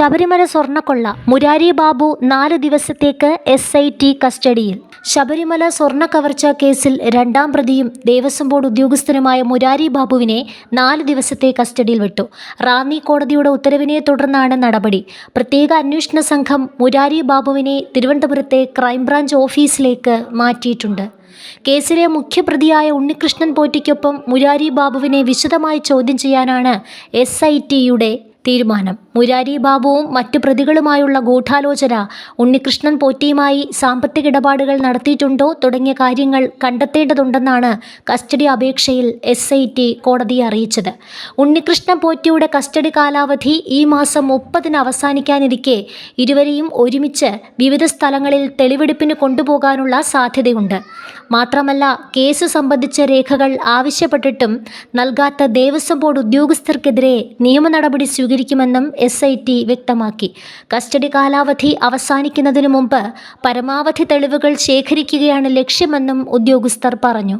ശബരിമല സ്വർണക്കൊള്ള മുരാരി ബാബു നാല് ദിവസത്തേക്ക് S I T കസ്റ്റഡിയിൽ. ശബരിമല സ്വർണ കവർച്ച കേസിൽ രണ്ടാം പ്രതിയും ദേവസ്വം ബോർഡ് ഉദ്യോഗസ്ഥനുമായ മുരാരി ബാബുവിനെ നാല് ദിവസത്തെ കസ്റ്റഡിയിൽ വിട്ടു. റാന്നി കോടതിയുടെ ഉത്തരവിനെ തുടർന്നാണ് നടപടി. പ്രത്യേക അന്വേഷണ സംഘം മുരാരി ബാബുവിനെ തിരുവനന്തപുരത്തെ ക്രൈംബ്രാഞ്ച് ഓഫീസിലേക്ക് മാറ്റിയിട്ടുണ്ട്. കേസിലെ മുഖ്യപ്രതിയായ ഉണ്ണികൃഷ്ണൻ പോറ്റിക്കൊപ്പം മുരാരി ബാബുവിനെ വിശദമായി ചോദ്യം ചെയ്യാനാണ് എസ് ഐ ടിയുടെ തീരുമാനം. മുരാരി ബാബുവും മറ്റു പ്രതികളുമായുള്ള ഗൂഢാലോചന ഉണ്ണികൃഷ്ണൻ പോറ്റിയുമായി സാമ്പത്തിക ഇടപാടുകൾ നടത്തിയിട്ടുണ്ടോ തുടങ്ങിയ കാര്യങ്ങൾ കണ്ടെത്തേണ്ടതുണ്ടെന്നാണ് കസ്റ്റഡി അപേക്ഷയിൽ എസ് ഐ ടി കോടതിയെ അറിയിച്ചത്. ഉണ്ണികൃഷ്ണൻ പോറ്റിയുടെ കസ്റ്റഡി കാലാവധി ഈ മാസം മുപ്പതിന് അവസാനിക്കാനിരിക്കെ ഇരുവരെയും ഒരുമിച്ച് വിവിധ സ്ഥലങ്ങളിൽ തെളിവെടുപ്പിന് കൊണ്ടുപോകാനുള്ള സാധ്യതയുണ്ട്. മാത്രമല്ല കേസ് സംബന്ധിച്ച രേഖകൾ ആവശ്യപ്പെട്ടിട്ടും നൽകാത്ത ദേവസ്വം ബോർഡ് ഉദ്യോഗസ്ഥർക്കെതിരെ നിയമ നടപടി സ്വീകരിക്കുമെന്നും എസ് ഐ ടി വ്യക്തമാക്കി. കസ്റ്റഡി കാലാവധി അവസാനിക്കുന്നതിനു മുമ്പ് പരമാവധി തെളിവുകൾ ശേഖരിക്കുകയാണ് ലക്ഷ്യമെന്നും ഉദ്യോഗസ്ഥർ പറഞ്ഞു.